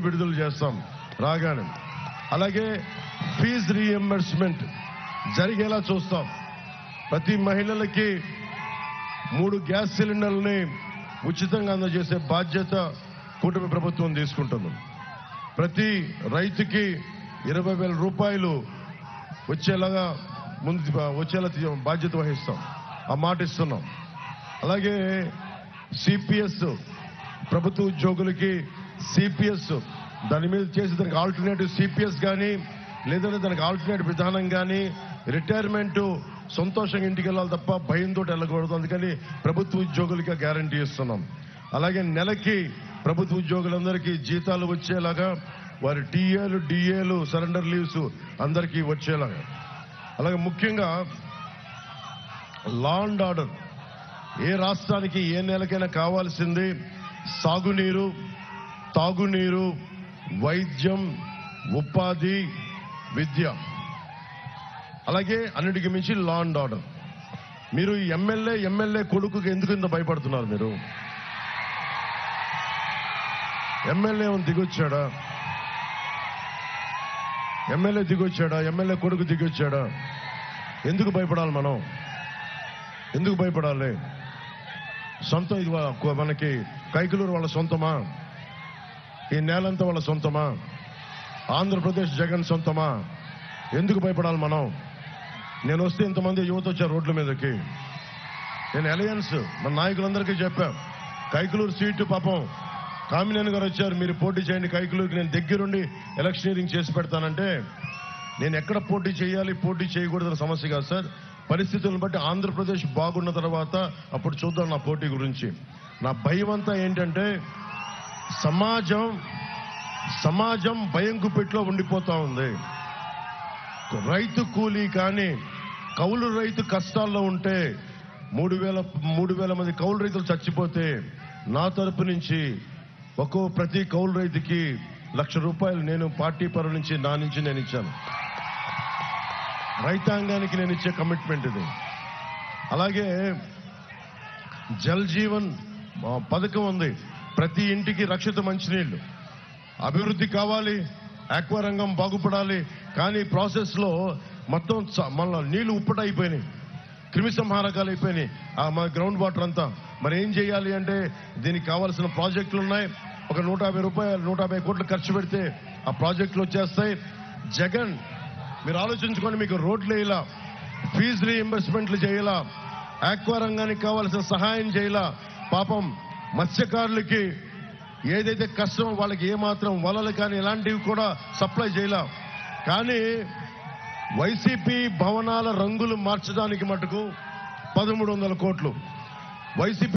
విడుదల చేస్తాం. రాగానే. అలాగే ఫీజు రీఎంబర్స్మెంట్ జరిగేలా చూస్తాం. ప్రతి మహిళలకి మూడు గ్యాస్ సిలిండర్లని ఉచితంగా అందజేసే బాధ్యత కూటమి ప్రభుత్వం తీసుకుంటుంది. ప్రతి రైతుకి ఇరవై వేల రూపాయలు వచ్చేలాగా ముందు వచ్చేలా బాధ్యత వహిస్తాం. ఆ మాట ఇస్తున్నాం. అలాగే సిపిఎస్ ప్రభుత్వ ఉద్యోగులకి సిపిఎస్ దాని మీద చేసి దానికి ఆల్టర్నేటివ్ సిపిఎస్ కానీ లేదంటే దానికి ఆల్టర్నేటివ్ విధానం కానీ రిటైర్మెంట్ సంతోషంగా ఇంటికి వెళ్ళాలి తప్ప భయంతో వెళ్ళకూడదు. అందుకని ప్రభుత్వ ఉద్యోగులకి గ్యారంటీ ఇస్తున్నాం. అలాగే నెలకి ప్రభుత్వ ఉద్యోగులందరికీ జీతాలు వచ్చేలాగా వారి టీఏలు డిఏలు సరెండర్ లీవ్స్ అందరికీ వచ్చేలాగా. అలాగే ముఖ్యంగా లా అండ్ ఆర్డర్ ఏ రాష్ట్రానికి ఏ నెలకైనా కావాల్సింది సాగునీరు తాగునీరు వైద్యం ఉపాధి విద్య. అలాగే అన్నిటికీ మించి లా అండ్ ఆర్డర్ మీరు ఎమ్మెల్యే ఎమ్మెల్యే కొడుకుకి ఎందుకు ఇంత భయపడుతున్నారు మీరు? ఎమ్మెల్యే దిగొచ్చాడా? ఎమ్మెల్యే దిగొచ్చాడా? ఎమ్మెల్యే కొడుకు దిగొచ్చాడా? ఎందుకు భయపడాలి మనం? ఎందుకు భయపడాలి? సొంతం ఇది మనకి కైకలూరు వాళ్ళ సొంతమా? ఈ నేలంతా వాళ్ళ సొంతమా? ఆంధ్రప్రదేశ్ జగన్ సొంతమా? ఎందుకు భయపడాలి మనం? నేను వస్తే ఇంతమంది యువత వచ్చారు రోడ్ల మీదకి. నేను అలయన్స్ మన నాయకులందరికీ చెప్పాం. కైకలూరు సీటు పాపం. కామినేని గారు వచ్చారు మీరు పోటీ చేయండి కైకులూరుకి నేను దగ్గరుండి ఎలక్షనీరింగ్ చేసి పెడతానంటే నేను ఎక్కడ పోటీ చేయాలి పోటీ చేయకూడదని సమస్య కాదు సార్. పరిస్థితులను బట్టి ఆంధ్రప్రదేశ్ బాగున్న తర్వాత అప్పుడు చూద్దాం నా పోటీ గురించి. నా భయం అంతా ఏంటంటే సమాజం సమాజం భయంకు గుప్పిట్లో ఉండిపోతా ఉంది. రైతు కూలీ కానీ కౌలు రైతు కష్టాల్లో ఉంటే మూడు వేల మూడు వేల మంది కౌలు రైతులు చచ్చిపోతే నా తరపు నుంచి ఒక్కో ప్రతి కౌలు రైతుకి లక్ష రూపాయలు నేను పార్టీ పరం నుంచి నా నుంచి నేను ఇచ్చాను. రైతాంగానికి నేను ఇచ్చే కమిట్మెంట్ ఇది. అలాగే జల్ జీవన్ పథకం ఉంది. ప్రతి ఇంటికి రక్షిత మంచినీళ్ళు అభివృద్ధి కావాలి ఆక్వా రంగం బాగుపడాలి కానీ ప్రాసెస్లో మొత్తం చ- నీళ్ళు ఉప్పట క్రిమిసంహారకాలు క్రిమి సంహారకాలు అయిపోయినాయి. ఆ మా గ్రౌండ్ వాటర్ అంతా. మరి ఏం చేయాలి అంటే దీనికి కావాల్సిన ప్రాజెక్టులు ఉన్నాయి. ఒక నూట యాభై రూపాయలు నూట యాభై కోట్లు ఖర్చు పెడితే ఆ ప్రాజెక్టులు వచ్చేస్తాయి. జగన్ మీరు ఆలోచించుకొని మీకు రోడ్లు వేయాల ఫీజు రీఇంబర్స్మెంట్లు చేయాల ఆక్వా రంగానికి కావాల్సిన సహాయం చేయాల. పాపం మత్స్యకారులకి ఏదైతే కష్టం వాళ్ళకి ఏమాత్రం వలలు కానీ ఇలాంటివి కూడా సప్లై చేయలేం. కానీ వైసీపీ భవనాల రంగులు మార్చడానికి మటుకు పదమూడు వందల కోట్లు. వైసీపీ